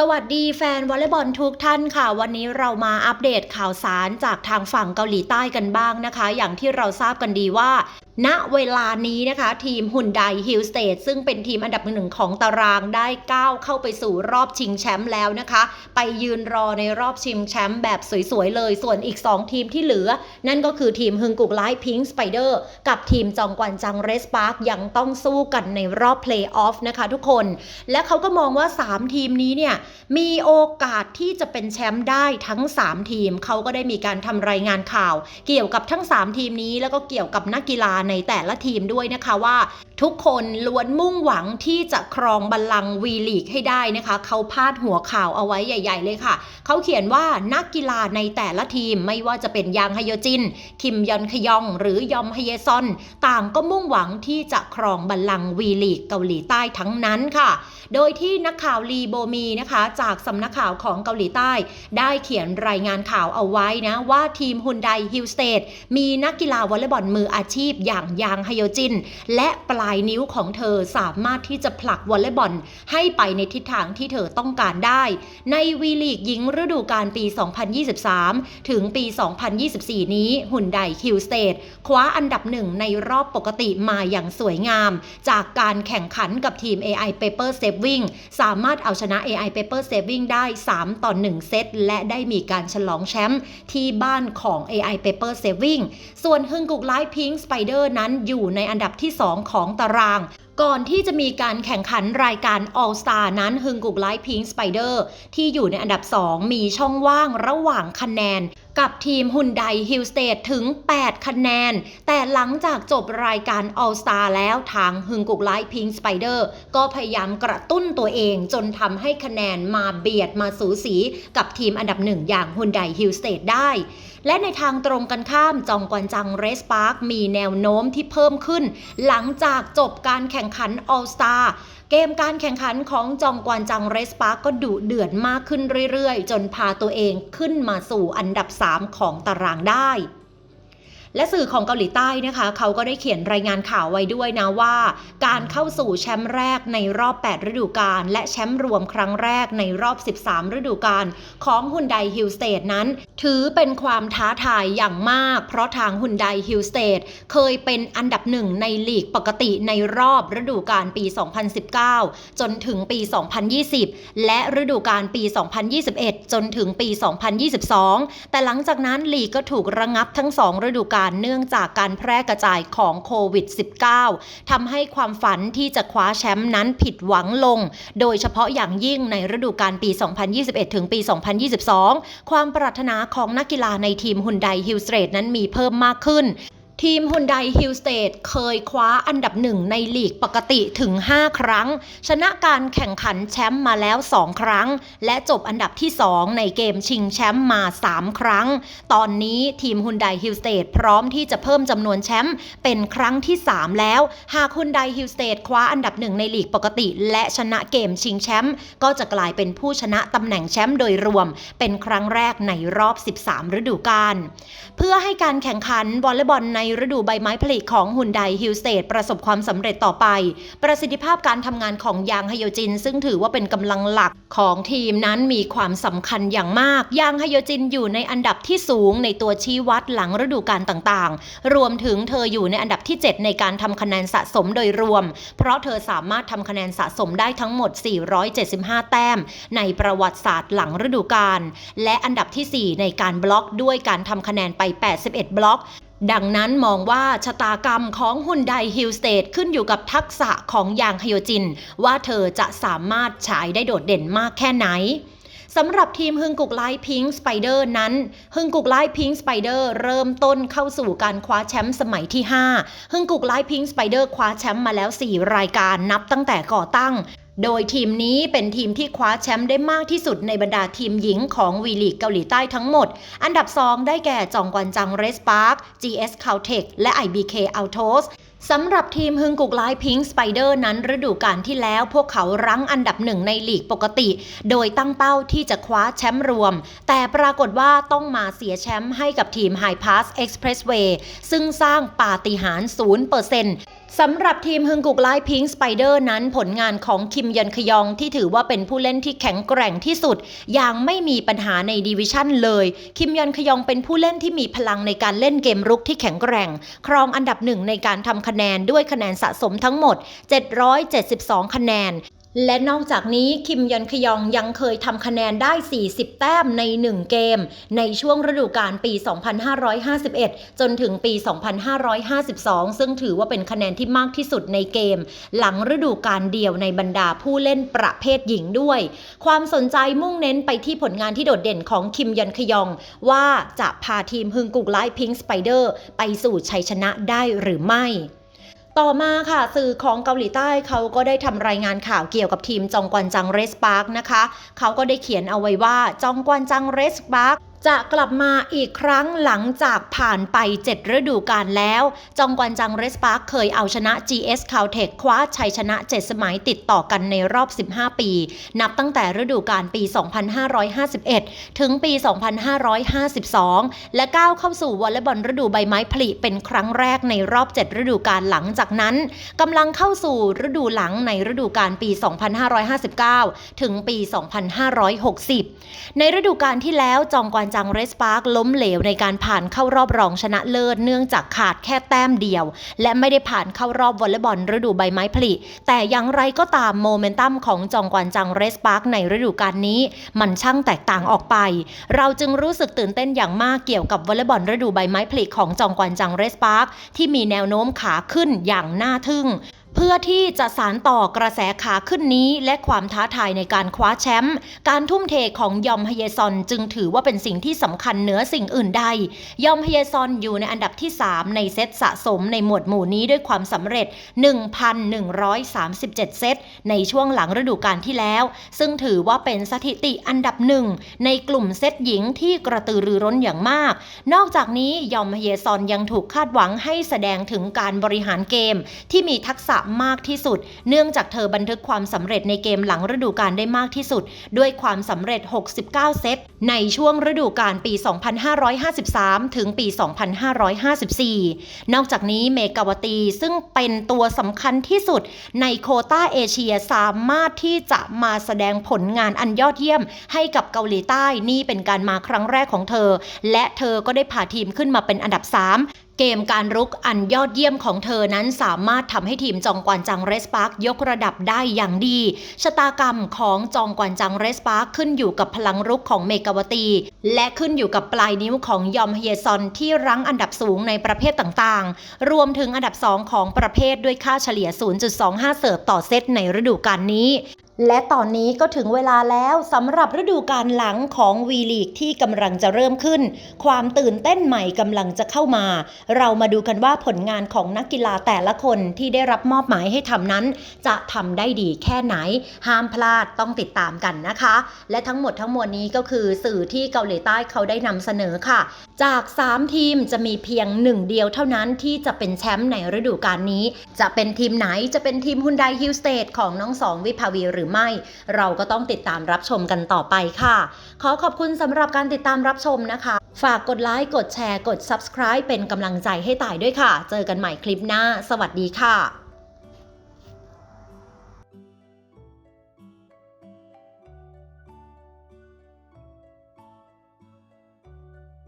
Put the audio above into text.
สวัสดีแฟนวอลเลย์บอลทุกท่านค่ะ วันนี้เรามาอัปเดตข่าวสารจากทางฝั่งเกาหลีใต้กันบ้างนะคะ อย่างที่เราทราบกันดีว่า ณเวลานี้นะคะ ทีมหุ่นไดฮิลสเตทซึ่งเป็นทีมอันดับหนึ่งของตารางได้ก้าวเข้าไปสู่รอบชิงแชมป์แล้วนะคะ ไปยืนรอในรอบชิงแชมป์แบบสวยๆเลย ส่วนอีก 2 ทีมที่เหลือ นั่นก็คือทีมฮึงกุกไลท์พิงค์สไปเดอร์กับทีมจองกวนจังเรสปาร์กยังต้องสู้กันในรอบเพลย์ออฟนะคะทุกคน และเขาก็มองว่า 3 ทีมนี้เนี่ยมีโอกาสที่จะเป็นแชมป์ได้ทั้ง 3 ทีมเขาก็ได้มีการทำรายงานข่าว เกี่ยวกับทั้ง 3 ทีมนี้แล้วก็เกี่ยวกับนักกีฬาในแต่ละทีมด้วยนะคะว่า ทุกคนล้วนมุ่งหวังที่จะครองบัลลังก์วีลีกให้ได้นะคะ เขาพาดหัวข่าวเอาไว้ใหญ่ ๆ เลยค่ะ เขาเขียนว่านักกีฬาในแต่ละทีมไม่ว่าจะเป็นยางฮยจิน คิมยอนขยอง หรือยอมฮเยซอน ต่างก็มุ่งหวังที่จะครองบัลลังก์วีลีกเกาหลีใต้ทั้งนั้นค่ะ โดยที่นักข่าวลีโบมีนะคะ จากสำนักข่าวของเกาหลีใต้ ได้เขียนรายงานข่าวเอาไว้นะว่าทีมฮุนไดฮิลสเตทมีนักกีฬาวอลเลย์บอลมืออาชีพอย่างยางฮยจิน และปลายนิ้วของเธอสามารถที่จะผลักวอลเลย์บอลให้ไปในทิศทางที่เธอต้องการได้ ในวีลีกหญิงฤดูกาลปี 2023 ถึงปี 2024 นี้หุ่นไดฮิลสเตทคว้าอันดับหนึ่งในรอบปกติมาอย่างสวยงาม จากการแข่งขันกับทีม AI Paper Saving สามารถเอาชนะ AI Paper Saving ได้ 3 ต่อ 1 เซต และได้มีการฉลองแชมป์ที่บ้านของ AI Paper Saving ส่วนฮึงกุกไลท์พิงค์สไปเดอร์นั้นอยู่ในอันดับที่ 2 ของตาราง ก่อนที่จะมีการแข่งขันรายการ All Star นั้นฮึงกุกไลท์พิงสไปเดอร์ที่อยู่ในอันดับ 2 มีช่องว่างระหว่างคะแนน กับทีมฮุนไดฮิลสเตทถึง 8 คะแนน แต่หลังจากจบรายการ All Star แล้วทางฮึงกุกไลท์พิงค์สไปเดอร์ก็พยายามกระตุ้นตัวเองจนทำให้คะแนนมาเบียดมาสูสีกับทีมอันดับหนึ่งอย่างฮุนไดฮิลสเตทได้ และในทางตรงกันข้ามจองกวนจังเรสปาร์คมีแนวโน้มที่เพิ่มขึ้น หลังจากจบการแข่งขัน All Star เกมการแข่งขันของจองกวนจังเรสปาร์กก็ดุเดือดมากขึ้นเรื่อยๆ จนพาตัวเองขึ้นมาสู่อันดับ 3 ของตารางได้ และสื่อของเกาหลีใต้นะคะเขาก็ได้เขียนรายงานข่าวไว้ด้วยนะว่า การเข้าสู่แชมป์แรกในรอบ 8 ฤดูกาลและแชมป์รวมครั้งแรกในรอบ 13 ฤดูกาลของฮุนไดฮิลสเตทนั้น ถือเป็นความท้าทายอย่างมาก เพราะทางฮุนไดฮิลสเตทเคยเป็นอันดับหนึ่งในลีกปกติในรอบฤดูกาลปี 2019 จนถึงปี 2020 และฤดูกาลปี 2021 จนถึงปี 2022 แต่หลังจากนั้นลีกก็ถูกระงับทั้ง 2 ฤดูกาลเนื่องจากการแพร่กระจายของโควิด -19 ทำให้ความฝันที่จะคว้าแชมป์นั้นผิดหวังลง โดยเฉพาะอย่างยิ่งในฤดูกาลปี 2021 ถึงปี 2022 ความปรารถนาของนักกีฬาในทีมฮุนไดฮิลสเตรทนั้นมีเพิ่มมากขึ้น ทีมฮุนไดฮิลสเตทเคยคว้าอันดับหนึ่งในลีกปกติถึง 5 ครั้ง ชนะการแข่งขันแชมป์มาแล้ว 2 ครั้ง และจบอันดับที่ 2 ในเกมชิงแชมป์มา 3 ครั้ง ตอนนี้ทีมฮุนไดฮิลสเตทพร้อมที่จะเพิ่มจำนวนแชมป์เป็นครั้งที่ 3 แล้ว หากฮุนไดฮิลสเตทคว้าอันดับหนึ่งในลีกปกติ และชนะเกมชิงแชมป์ก็จะกลายเป็นผู้ชนะตำแหน่งแชมป์โดยรวม เป็นครั้งแรกในรอบ 13 ฤดูกาลเพื่อให้การแข่งขันวอลเลย์บอลในฤดูใบไม้ผลิของฮุนไดฮิลสเตทประสบความสำเร็จต่อไป ประสิทธิภาพการทำงานของยางไฮโยจิน ซึ่งถือว่าเป็นกำลังหลักของทีมนั้นมีความสำคัญอย่างมาก ยางไฮโยจินอยู่ในอันดับที่สูงในตัวชี้วัดหลังฤดูกาลต่างๆ รวมถึงเธออยู่ในอันดับที่ 7 ในการทำคะแนนสะสมโดยรวม เพราะเธอสามารถทำคะแนนสะสมได้ทั้งหมด 475 แต้ม ในประวัติศาสตร์หลังฤดูกาลและอันดับที่ 4 ในการบล็อกด้วยการทำคะแนนไป 81 บล็อก ดังนั้นมองว่าชะตากรรมของฮุนไดฮิลสเตทขึ้นอยู่กับทักษะของยางฮโยจิน ว่าเธอจะสามารถฉายได้โดดเด่นมากแค่ไหนสำหรับทีมฮึงกุกไลท์พิงค์สไปเดอร์นั้นฮึงกุกไลท์พิงค์สไปเดอร์เริ่มต้นเข้าสู่การคว้าแชมป์สมัยที่5ฮึงกุกไลท์พิงค์สไปเดอร์คว้าแชมป์มาแล้ว 4 รายการนับตั้งแต่ก่อตั้ง โดยทีมนี้เป็นทีมที่คว้าแชมป์ได้มากที่สุดในบรรดาทีมหญิงของวีลีกเกาหลีใต้ทั้งหมด อันดับ 2 ได้แก่จองกวนจังเรสปาร์ค GS Caltech และ IBK Autos สำหรับทีมฮึงกุกไลพิงสไปเดอร์นั้นฤดูกาลที่แล้วพวกเขารั้งอันดับหนึ่งในลีกปกติ โดยตั้งเป้าที่จะคว้าแชมป์รวม แต่ปรากฏว่าต้องมาเสียแชมป์ให้กับทีม High Pass Expressway ซึ่งสร้างปาฏิหาริย์0%สำหรับทีมฮึงกุกไลพิงสไปเดอร์นั้นผลงานของคิมยอนคยองที่ถือว่าเป็นผู้เล่นที่แข็งแกร่งที่สุด อย่างไม่มีปัญหาในดิวิชั่นเลย คิมยอนคยองเป็นผู้เล่นที่มีพลังในการเล่นเกมรุกที่แข็งแกร่ง ครองอันดับหนึ่งในการทำคะแนนด้วยคะแนนสะสมทั้งหมด 772 คะแนน และนอกจากนี้คิมยอนคยองยังเคยทำคะแนนได้ 40 แต้มใน 1 เกม ในช่วงฤดูกาลปี 2551 จนถึงปี 2552 ซึ่งถือว่าเป็นคะแนนที่มากที่สุดในเกม หลังฤดูกาลเดียวในบรรดาผู้เล่นประเภทหญิงด้วย ความสนใจมุ่งเน้นไปที่ผลงานที่โดดเด่นของคิมยอนคยอง ว่าจะพาทีมฮึงกุกไลพิงสไปเดอร์ไปสู่ชัยชนะได้หรือไม่ ต่อมาค่ะ สื่อของเกาหลีใต้เขาก็ได้ทำรายงานข่าวเกี่ยวกับทีมจองกวนจังเรสปาร์กนะคะ เขาก็ได้เขียนเอาไว้ว่าจองกวนจังเรสปาร์ก จะกลับมาอีกครั้งหลังจากผ่านไป 7 ฤดูกาลแล้ว จองกวนจังเรสปาร์คเคยเอาชนะ GS Caltech คว้าชัยชนะ 7 สมัยติดต่อกันในรอบ 15 ปี นับตั้งแต่ฤดูกาลปี 2551 ถึงปี 2552 และก้าวเข้าสู่วอลเลย์บอลฤดูใบไม้ผลิเป็นครั้งแรกในรอบ 7 ฤดูกาลหลังจากนั้นกำลังเข้าสู่ฤดูหลังในฤดูกาลปี 2559 ถึงปี 2560 ในฤดูกาลที่แล้วจองกวนจังเรสปาร์คล้มเหลวในการผ่านเข้ารอบรองชนะเลิศ เนื่องจากขาดแค่แต้มเดียว และไม่ได้ผ่านเข้ารอบวอลเลย์บอลฤดูใบไม้ผลิ แต่อย่างไรก็ตามโมเมนตัมของจองกวนจังเรสปาร์คในฤดูกาลนี้ มันช่างแตกต่างออกไป เราจึงรู้สึกตื่นเต้นอย่างมากเกี่ยวกับวอลเลย์บอลฤดูใบไม้ผลิของจองกวนจังเรสปาร์คที่มีแนวโน้มขาขึ้นอย่างน่าทึ่ง เพื่อที่จะสารต่อกระแสขาขึ้นนี้และความท้าทายในการคว้าแชมป์การทุ่มเทของยอมฮเยซอนจึงถือว่าเป็นสิ่งที่สำคัญเหนือสิ่งอื่นใด ยอมฮเยซอนอยู่ในอันดับที่ 3 ในเซตสะสมในหมวดหมู่นี้ด้วยความสำเร็จ 1,137 เซตในช่วงหลังฤดูกาลที่แล้ว ซึ่งถือว่าเป็นสถิติอันดับหนึ่งในกลุ่มเซตหญิงที่กระตือรือร้นอย่างมาก นอกจากนี้ยอมฮเยซอนยังถูกคาดหวังให้แสดงถึงการบริหารเกมที่มีทักษะมากที่สุด เนื่องจากเธอบันทึกความสำเร็จในเกมหลังฤดูกาลได้มากที่สุด ด้วยความสำเร็จ 69 เซต ในช่วงฤดูกาลปี 2553 ถึงปี 2554 นอกจากนี้เมกาวตีซึ่งเป็นตัวสำคัญที่สุดในโคต้าเอเชียสามารถที่จะมาแสดงผลงานอันยอดเยี่ยม ให้กับเกาหลีใต้นี่เป็นการมาครั้งแรกของเธอ และเธอก็ได้พาทีมขึ้นมาเป็นอันดับ 3 เกมการรุกอันยอดเยี่ยมของเธอนั้นสามารถทำให้ทีมจองกวนจังเรสปาร์กยกระดับได้อย่างดี ชะตากรรมของจองกวนจังเรสปาร์กขึ้นอยู่กับพลังรุกของเมกาวตี และขึ้นอยู่กับปลายนิ้วของยอมเฮียซอนที่รั้งอันดับสูงในประเภทต่างๆ รวมถึงอันดับ 2 ของประเภทด้วยค่าเฉลี่ย 0.25 เสิร์ฟต่อเซตในฤดูกาลนี้ และตอนนี้ก็ถึงเวลาแล้วสำหรับฤดูกาลหลังของวีลีกที่กำลังจะเริ่มขึ้น ความตื่นเต้นใหม่กำลังจะเข้ามา เรามาดูกันว่าผลงานของนักกีฬาแต่ละคนที่ได้รับมอบหมายให้ทำนั้น จะทำได้ดีแค่ไหน ห้ามพลาดต้องติดตามกันนะคะ และทั้งหมดทั้งมวลนี้ก็คือสื่อที่เกาหลีใต้เขาได้นำเสนอค่ะ จาก 3 ทีมจะมีเพียงหนึ่งเดียวเท่านั้นที่จะเป็นแชมป์ในฤดูกาลนี้ จะเป็นทีมไหนจะเป็นทีมฮุนไดฮิลสเตทของน้องสองวิภาวีหรือรือไม่ เราก็ต้องติดตามรับชมกันต่อไปค่ะ ขอขอบคุณสำหรับการติดตามรับชมนะคะ ฝากกดไลค์กดแชร์กด subscribe เป็นกำลังใจให้ต่ายด้วยค่ะ เจอกันใหม่คลิปหน้า สวัสดีค่ะ